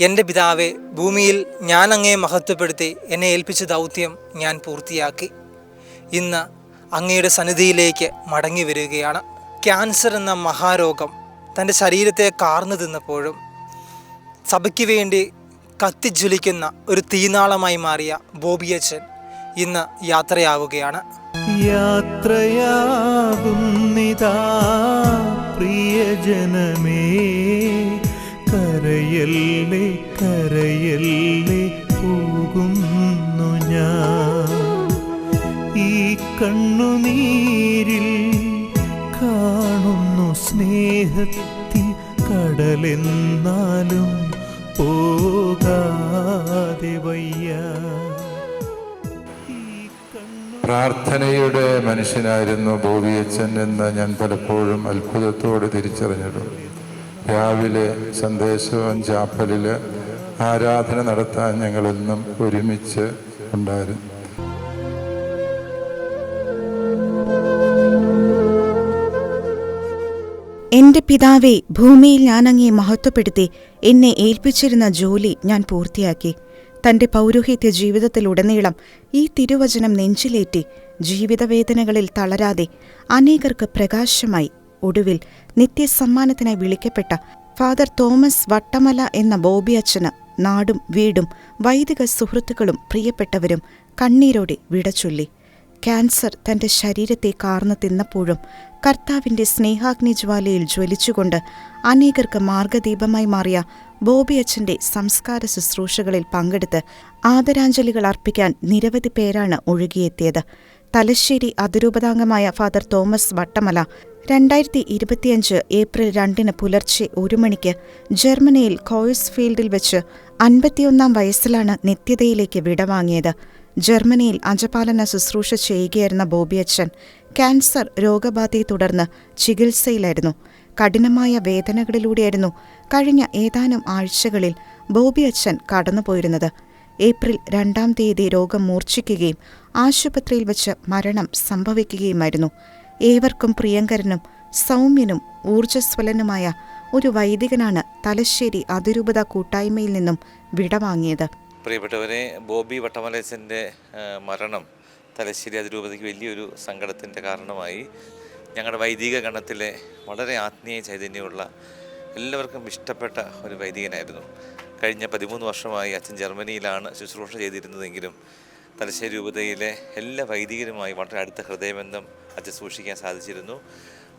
എന്റെ പിതാവെ ഭൂമിയിൽ ഞാൻ അങ്ങയെ മഹത്വപ്പെടുത്തി എന്നെ ഏൽപ്പിച്ച ദൗത്യം ഞാൻ പൂർത്തിയാക്കി. ഇന്ന് അങ്ങയുടെ സന്നിധിയിലേക്ക് മടങ്ങി വരികയാണ്. ക്യാൻസർ എന്ന മഹാരോഗം തന്റെ ശരീരത്തെ കാർന്നു തിന്നപ്പോഴും സഭയ്ക്ക് വേണ്ടി കത്തിജ്വലിക്കുന്ന ഒരു തീനാളമായി മാറിയ ബോബിയച്ചൻ ഇന്ന് യാത്രയാവുകയാണ്. യാത്രയാകുന്നിതാ പ്രിയജനമേ കരയല്ലേ കരയല്ലേ പോകുന്നു ഞാൻ. ഈ കണ്ണുനീരിൽ കാണുന്നു സ്നേഹത്തിൻ കടലെന്നാലും പോകാതെ വയ്യ. പ്രാർത്ഥനയുടെ മനുഷ്യനായിരുന്നു ബോബിയച്ചൻ എന്ന് ഞാൻ പലപ്പോഴും അത്ഭുതത്തോടെ തിരിച്ചറിഞ്ഞിട്ടുണ്ട്. രാവിലെ സന്ദേശവും ചാപ്പലിൽ ആരാധന നടത്താൻ ഞങ്ങളെന്നും ഒരുമിച്ച് ഉണ്ടായിരുന്നു. എന്റെ പിതാവെ ഭൂമിയിൽ ഞാൻ മഹത്വപ്പെടുത്തി എന്നെ ഏൽപ്പിച്ചിരുന്ന ജോലി ഞാൻ പൂർത്തിയാക്കി. തന്റെ പൗരോഹിത്യ ജീവിതത്തിലുടനീളം ഈ തിരുവചനം നെഞ്ചിലേറ്റി ജീവിതവേദനകളിൽ തളരാതെ അനേകർക്ക് പ്രകാശമായി ഒടുവിൽ നിത്യസമ്മാനത്തിനായി വിളിക്കപ്പെട്ട ഫാദർ തോമസ് വട്ടമല എന്ന ബോബി അച്ഛന് നാടും വീടും വൈദിക സുഹൃത്തുക്കളും പ്രിയപ്പെട്ടവരും കണ്ണീരോടെ വിടചൊല്ലി ക്യാൻസർ തന്റെ ശരീരത്തെ കാർന്നു തിന്നപ്പോഴും കർത്താവിന്റെ സ്നേഹാഗ്നിജ്വാലയിൽ ജ്വലിച്ചുകൊണ്ട് അനേകർക്ക് മാർഗദീപമായി മാറിയ ബോബി അച്ഛന്റെ സംസ്കാര ശുശ്രൂഷകളിൽ പങ്കെടുത്ത് ആദരാഞ്ജലികൾ അർപ്പിക്കാൻ നിരവധി പേരാണ് ഒഴുകിയെത്തിയത്. തലശ്ശേരി അതിരൂപതാംഗമായ ഫാദർ തോമസ് വട്ടമല രണ്ടായിരത്തി ഇരുപത്തിയഞ്ച് ഏപ്രിൽ രണ്ടിന് പുലർച്ചെ ഒരു മണിക്ക് ജർമ്മനിയിൽ കോയസ് ഫീൽഡിൽ വെച്ച് അൻപത്തിയൊന്നാം വയസ്സിലാണ് നിത്യതയിലേക്ക് വിടവാങ്ങിയത്. ജർമ്മനിയിൽ അജപാലന ശുശ്രൂഷ ചെയ്യുകയായിരുന്ന ബോബിയച്ചൻ ക്യാൻസർ രോഗബാധയെ തുടർന്ന് ചികിത്സയിലായിരുന്നു. കഠിനമായ വേദനകളിലൂടെയായിരുന്നു കഴിഞ്ഞ ഏതാനും ആഴ്ചകളിൽ ബോബിയച്ചൻ കടന്നുപോയിരുന്നത്. ഏപ്രിൽ രണ്ടാം തീയതി രോഗം മൂർച്ഛിക്കുകയും ആശുപത്രിയിൽ വച്ച് മരണം സംഭവിക്കുകയുമായിരുന്നു. ഏവർക്കും പ്രിയങ്കരനും സൗമ്യനും ഊർജസ്വലനുമായ ഒരു വൈദികനാണ് തലശ്ശേരി അതിരൂപത കൂട്ടായ്മയിൽ നിന്നും വിടവാങ്ങിയത്. പ്രിയപ്പെട്ടവരെ ബോബി വട്ടമലേച്ചന്റെ മരണം തലശ്ശേരി അതിരൂപതയ്ക്ക് വലിയൊരു സങ്കടത്തിന്റെ കാരണമായി. ഞങ്ങളുടെ വൈദിക ഗണത്തിലെ വളരെ ആത്മീയ ചൈതന്യമുള്ള എല്ലാവർക്കും ഇഷ്ടപ്പെട്ട ഒരു വൈദികനായിരുന്നു. കഴിഞ്ഞ പതിമൂന്ന് വർഷമായി അച്ഛൻ ജർമ്മനിയിലാണ് ശുശ്രൂഷ ചെയ്തിരുന്നതെങ്കിലും തലശ്ശേരി രൂപതയിലെ എല്ലാ വൈദികരുമായി വളരെ അടുത്ത ഹൃദയബന്ധം അച്ഛൻ സൂക്ഷിക്കാൻ സാധിച്ചിരുന്നു.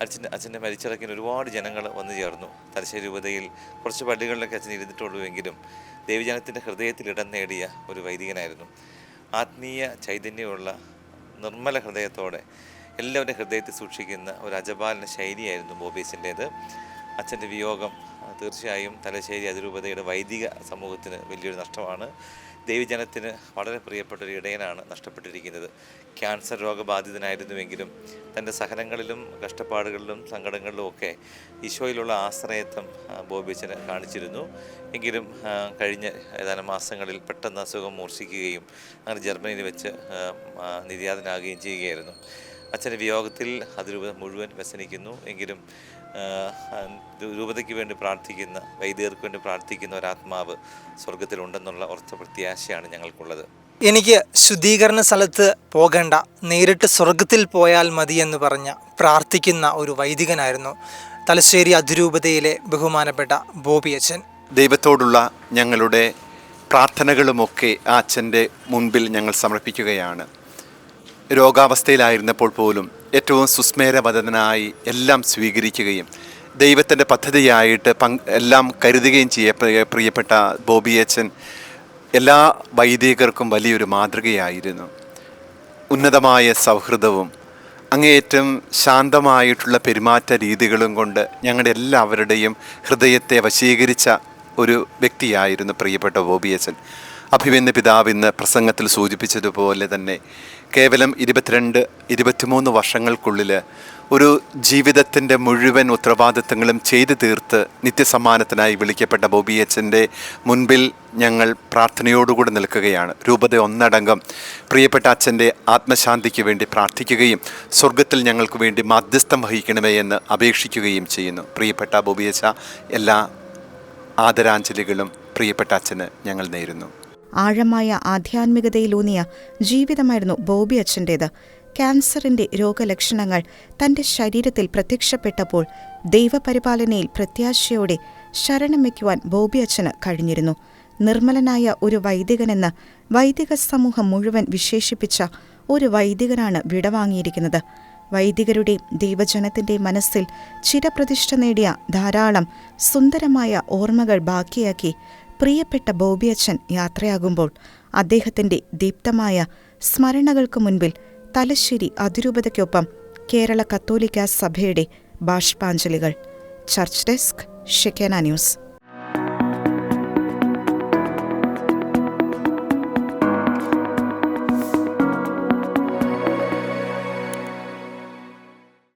അച്ഛൻ അച്ഛന്റെ മരിച്ചിറക്കിന് ഒരുപാട് ജനങ്ങൾ വന്നു ചേർന്നു. തലശ്ശേരി രൂപതയിൽ കുറച്ച് പള്ളികളിലൊക്കെ അച്ഛൻ ഇരുന്നിട്ടുള്ളൂ എങ്കിലും ദൈവജനത്തിന്റെ ഹൃദയത്തിൽ ഇടം നേടിയ ഒരു വൈദികനായിരുന്നു. ആത്മീയ ചൈതന്യമുള്ള നിർമ്മല ഹൃദയത്തോടെ എല്ലാവരുടെ ഹൃദയത്തിൽ സൂക്ഷിക്കുന്ന ഒരു അജപാലന ശൈലിയായിരുന്നു ബോബീസിന്റേത്. അച്ഛന്റെ വിയോഗം തീർച്ചയായും തലശ്ശേരി അതിരൂപതയുടെ വൈദിക സമൂഹത്തിന് വലിയൊരു നഷ്ടമാണ്. ദൈവജനത്തിന് വളരെ പ്രിയപ്പെട്ട ഒരു ഇടയനാണ് നഷ്ടപ്പെട്ടിരിക്കുന്നത്. ക്യാൻസർ രോഗബാധിതനായിരുന്നുവെങ്കിലും തന്റെ സഹനങ്ങളിലും കഷ്ടപ്പാടുകളിലും സങ്കടങ്ങളിലും ഒക്കെ ഈശോയിലുള്ള ആശ്രയത്വം ബോബിച്ചന് കാണിച്ചിരുന്നു. എങ്കിലും കഴിഞ്ഞ ഏതാനും മാസങ്ങളിൽ പെട്ടെന്ന് അസുഖം മൂർച്ഛിക്കുകയും അങ്ങനെ ജർമ്മനിയിൽ വെച്ച് നിര്യാതനാകുകയും ചെയ്യുകയായിരുന്നു. അച്ഛന്റെ വിയോഗത്തിൽ അതിരൂപത മുഴുവൻ വ്യസനിക്കുന്നു. എങ്കിലും രൂപതയ്ക്ക് വേണ്ടി പ്രാർത്ഥിക്കുന്ന വൈദികർക്ക് വേണ്ടി പ്രാർത്ഥിക്കുന്ന ഒരാത്മാവ് സ്വർഗത്തിലുണ്ടെന്നുള്ള ഉറച്ച പ്രത്യാശയാണ് ഞങ്ങൾക്കുള്ളത്. എനിക്ക് ശുദ്ധീകരണ സ്ഥലത്ത് പോകേണ്ട നേരിട്ട് സ്വർഗത്തിൽ പോയാൽ മതി എന്ന് പറഞ്ഞ പ്രാർത്ഥിക്കുന്ന ഒരു വൈദികനായിരുന്നു തലശ്ശേരി അതിരൂപതയിലെ ബഹുമാനപ്പെട്ട ബോബി അച്ഛൻ. ദൈവത്തോടുള്ള ഞങ്ങളുടെ പ്രാർത്ഥനകളുമൊക്കെ ആ അച്ഛന്റെ മുൻപിൽ ഞങ്ങൾ സമർപ്പിക്കുകയാണ്. രോഗാവസ്ഥയിലായിരുന്നപ്പോൾ പോലും ഏറ്റവും സുസ്മേരവദനായി എല്ലാം സ്വീകരിക്കുകയും ദൈവത്തിന്റെ പദ്ധതിയായിട്ട് പങ്ക് എല്ലാം കരുതുകയും ചെയ്യ പ്രിയപ്പെട്ട ബോബി അച്ഛൻ എല്ലാ വൈദികർക്കും വലിയൊരു മാതൃകയായിരുന്നു. ഉന്നതമായ സൗഹൃദവും അങ്ങേയറ്റം ശാന്തമായിട്ടുള്ള പെരുമാറ്റ രീതികളും കൊണ്ട് ഞങ്ങളുടെ എല്ലാവരുടെയും ഹൃദയത്തെ വശീകരിച്ച ഒരു വ്യക്തിയായിരുന്നു പ്രിയപ്പെട്ട ബോബിയച്ചൻ അഭിമന്യ പിതാവ് ഇന്ന് പ്രസംഗത്തിൽ സൂചിപ്പിച്ചതുപോലെ തന്നെ കേവലം ഇരുപത്തിരണ്ട് ഇരുപത്തിമൂന്ന് വർഷങ്ങൾക്കുള്ളിൽ ഒരു ജീവിതത്തിന്റെ മുഴുവൻ ഉത്തരവാദിത്തങ്ങളും ചെയ്തു തീർത്ത് നിത്യസമ്മാനത്തിനായി വിളിക്കപ്പെട്ട ബോബി അച്ഛന്റെ മുൻപിൽ ഞങ്ങൾ പ്രാർത്ഥനയോടുകൂടി നിൽക്കുകയാണ്. രൂപത ഒന്നടങ്കം പ്രിയപ്പെട്ട അച്ഛന്റെ ആത്മശാന്തിക്ക് വേണ്ടി പ്രാർത്ഥിക്കുകയും സ്വർഗത്തിൽ ഞങ്ങൾക്ക് വേണ്ടി മാധ്യസ്ഥം വഹിക്കണമേ എന്ന് അപേക്ഷിക്കുകയും ചെയ്യുന്നു. പ്രിയപ്പെട്ട ബോബിയച്ച എല്ലാ ആദരാഞ്ജലികളും പ്രിയപ്പെട്ട അച്ഛന് ഞങ്ങൾ നേരുന്നു. ആഴമായ ആധ്യാത്മികതയിലൂന്നിയ ജീവിതമായിരുന്നു ബോബി അച്ഛന്റേത്. ക്യാൻസറിന്റെ രോഗലക്ഷണങ്ങൾ തന്റെ ശരീരത്തിൽ പ്രത്യക്ഷപ്പെട്ടപ്പോൾ ദൈവപരിപാലനയിൽ പ്രത്യാശയോടെ ശരണം വയ്ക്കുവാൻ ബോബി അച്ഛന് കഴിഞ്ഞിരുന്നു. നിർമ്മലനായ ഒരു വൈദികനെന്ന് വൈദിക സമൂഹം മുഴുവൻ വിശേഷിപ്പിച്ച ഒരു വൈദികനാണ് വിടവാങ്ങിയിരിക്കുന്നത്. വൈദികരുടെ ദൈവജനത്തിന്റെ മനസ്സിൽ ചിരപ്രതിഷ്ഠ നേടിയ ധാരാളം സുന്ദരമായ ഓർമ്മകൾ ബാക്കിയാക്കി പ്രിയപ്പെട്ട ബോബി ബോബിയച്ചൻ യാത്രയാകുമ്പോൾ അദ്ദേഹത്തിന്റെ ദീപ്തമായ സ്മരണകൾക്ക് മുൻപിൽ തലശ്ശേരി അതിരൂപതയ്ക്കൊപ്പം കേരള കത്തോലിക്ക സഭയുടെ ബാഷ്പാഞ്ജലികൾ. Church desk Shekinah news.